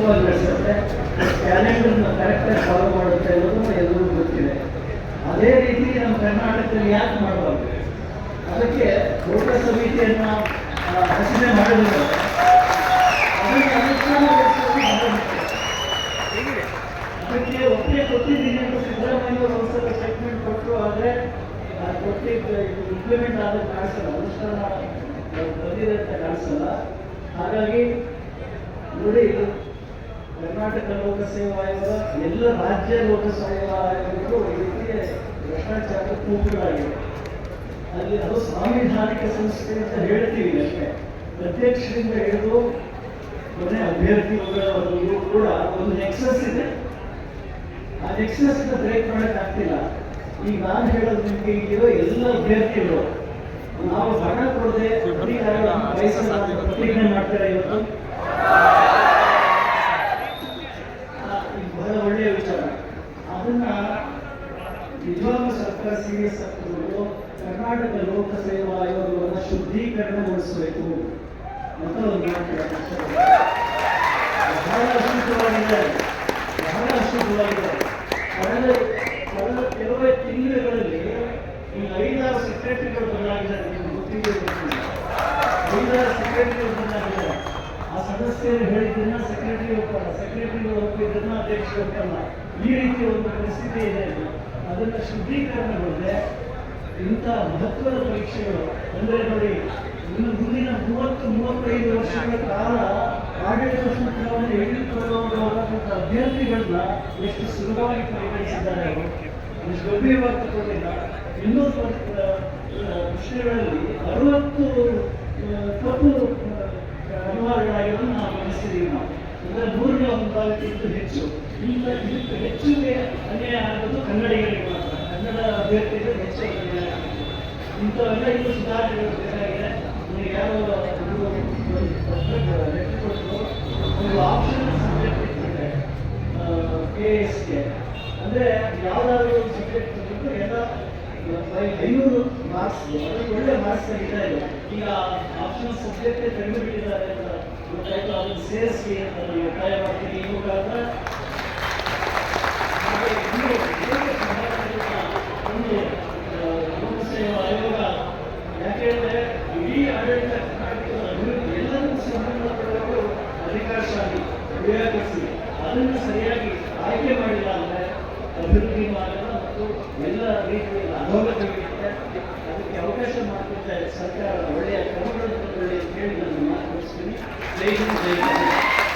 ಉತ್ತಮವಾಗಿ ನಡೆಸುತ್ತೆ ಕ್ಯಾಲೆಂಡರ್ನ ಕರೆಕ್ಟಾಗಿ ಫಾಲೋ ಮಾಡುತ್ತೆ ಅನ್ನೋದು ಎಲ್ಲರಿಗೂ ಗೊತ್ತಿದೆ. ಅದೇ ರೀತಿ ನಮ್ಮ ಕರ್ನಾಟಕದಲ್ಲಿ ಯಾಕೆ ಮಾಡಬಾರ್ದು? ಅದಕ್ಕೆ ಲೋಕ ಸಮಿತಿಯನ್ನು ರಚನೆ ಮಾಡಿದ್ರು. ಅದಕ್ಕೆ ಒಪ್ಪಿಗೆ ಕೊಟ್ಟಿದ್ದೀನಿ ಅಂತ ಸಿದ್ದರಾಮಯ್ಯ ಅವರು ಒಂದ್ಸಲ ಸ್ಟೇಟ್ಮೆಂಟ್ ಕೊಟ್ಟರು ಆದರೆ ಕೊಟ್ಟಿದ್ದು ಇಂಪ್ಲಿಮೆಂಟ್ ಆದ ಕಾಣಿಸಲ್ಲ. ಅನುಷ್ಠಾನ ಬಂದಿದೆ ಅಂತ ಕಾಣಿಸಲ್ಲ. ಹಾಗಾಗಿ ನೋಡಿ ಕರ್ನಾಟಕ ಲೋಕಸೇವಾ ಆಯೋಗ ಎಲ್ಲ ರಾಜ್ಯ ಲೋಕಸೇವಾ ಆಯೋಗಗಳು ಈ ರೀತಿಯ ಭ್ರಷ್ಟಾಚಾರ ಕೂಗುಗಳಾಗಿವೆ ಅಲ್ಲಿ ಅದು ಸಾಂವಿಧಾನಿಕ ಸಂಸ್ಥೆ ಅಂತ ಹೇಳ್ತೀವಿ ಅಷ್ಟೇ. ಅಧ್ಯಕ್ಷರಿಂದ ಹಿಡಿದು ಕೊನೆ ಅಭ್ಯರ್ಥಿಗಳವರೆಗೂ ಕೂಡ ಒಂದು ನೆಕ್ಸಸ್ ಇದೆ. ಆ ನೆಕ್ಸಸ್ ಬ್ರೇಕ್ ಮಾಡಕ್ ಆಗ್ತಿಲ್ಲ. ಈಗ ನಾನು ಹೇಳೋದು ನಿಮಗೆ ಇರೋ ಎಲ್ಲ ಅಭ್ಯರ್ಥಿಗಳು ನಾವು ಹಣ ಕೊಡದೆ ಪ್ರತಿಜ್ಞೆ ಮಾಡ್ತಾರೆ ಇವತ್ತು ಆ, ಇದು ಬಹಳ ಒಳ್ಳೆಯ ವಿಚಾರ ಅದನ್ನ ಸರ್ಕಾರ ಸೀರಿಯಸ್ ಆಗ್ತದೆ ಕರ್ನಾಟಕ ಲೋಕಸೇವಾ ಆಯೋಗವನ್ನು ಶುದ್ಧೀಕರಣಗೊಳಿಸಬೇಕು ಅಂತ ಒಂದು. ಬಹಳ ಅಶುದ್ಧವಾಗಿದೆ ಬಹಳ ಅಶುದ್ಧವಾಗಿದೆ ಕಳೆದ ಕಳೆದ ಕೆಲವೇ ತಿಂಗಳುಗಳಲ್ಲಿ ಈ ಐದಾರು ಸೆಕ್ರೆಟರಿಗಳು ಬದಲಾಗಿದ್ದಾರೆ ನಿಮ್ಗೆ ಗೊತ್ತಿದೆ. ಐದಾರು ಸೆಕ್ರೆಟರಿಗಳು ಬದಲಾಗಿದ್ದಾರೆ ಆ ಸದಸ್ಯರು ಹೇಳಿದ್ದನ್ನ ಸೆಕ್ರೆಟರಿ ಒಪ್ಪಲ್ಲ ಸೆಕ್ರೆಟರಿಗಳು ಒಪ್ಪಿದ್ದನ್ನ ಅಧ್ಯಕ್ಷರು ಒಪ್ಪಲ್ಲ. ಈ ರೀತಿಯ ಒಂದು ಪರಿಸ್ಥಿತಿ ಇದೆ ಅದನ್ನ ಶುದ್ಧೀಕರಣಗೊಂಡೆ ಇಂಥ ಮಹತ್ವದ ಪರೀಕ್ಷೆಗಳು. ಅಂದರೆ ನೋಡಿ ಇನ್ನು ಮುಂದಿನ ಮೂವತ್ತು ಮೂವತ್ತೈದು ವರ್ಷಗಳ ಕಾಲ ಆಡಳಿತ ಸೂತ್ರವನ್ನು ಹೇಳಿಕೊಳ್ಳುವಂತಹ ಅಭ್ಯರ್ಥಿಗಳನ್ನ ಎಷ್ಟು ಸುಲಭವಾಗಿ ಪರಿಗಣಿಸಿದ್ದಾರೆ ಅವರು? ಎಷ್ಟು ಗಂಭೀರವಾಗಿ ತಗೊಂಡಿಲ್ಲ. ಇನ್ನೂ ವಿಷಯಗಳಲ್ಲಿ ಅರವತ್ತು ತಪ್ಪು ಆ, ಅನಿವಾರ್ಯವಾಗಿರೋದನ್ನು ನಾವು ಗಮನಿಸಿದ್ದೀವಿ ನಾವು ಅಂದರೆ ಮೂರನೇ ಒಂದು ಭಾಗಕ್ಕಿಂತ ಹೆಚ್ಚು. ಇಂಥ ಹೆಚ್ಚಿಗೆ ಅನ್ಯಾಯ ಅಂದರೆ ಯಾವುದಾದ್ರೂ ಒಂದು ಸಬ್ಜೆಕ್ಟ್ ತಗೊಂಡು ಎಲ್ಲ ಐನೂರು ಮಾರ್ಕ್ಸ್ ಅದಕ್ಕೆ ಒಳ್ಳೆ ಮಾರ್ಕ್ಸ್ ಇಲ್ಲ ಈಗ ಆಪ್ಷನಲ್ ಸಬ್ಜೆಕ್ಟೇ ತೆಗೆದು ಬಿಟ್ಟಿದ್ದಾರೆ ಅಂತ ಗೊತ್ತಾಯ್ತು ಅದನ್ನು ಸೇರಿಸಿ ಅದನ್ನು ಒತ್ತಾಯ ಮಾಡ್ತೀನಿ ಈ ಅದನ್ನು ಸರಿಯಾಗಿ ಆಯ್ಕೆ ಮಾಡಿಲ್ಲ ಅಂದರೆ ಅಭಿವೃದ್ಧಿ ಆಗಲ್ಲ ಮತ್ತು ಎಲ್ಲ ರೀತಿಯಲ್ಲಿ ಅಧೋಗತಿಗಳಿರುತ್ತೆ ಅದಕ್ಕೆ ಅವಕಾಶ ಮಾಡಿಕೊಡ್ತಾ ಸರ್ಕಾರ ಒಳ್ಳೆಯ ಕ್ರಮಗಳನ್ನು ಅಂತ ಹೇಳಿ ನಾನು ಮಾತು ಮುಗಿಸ್ತೀನಿ. ಜೈ ಹಿಂದ್, ಜೈ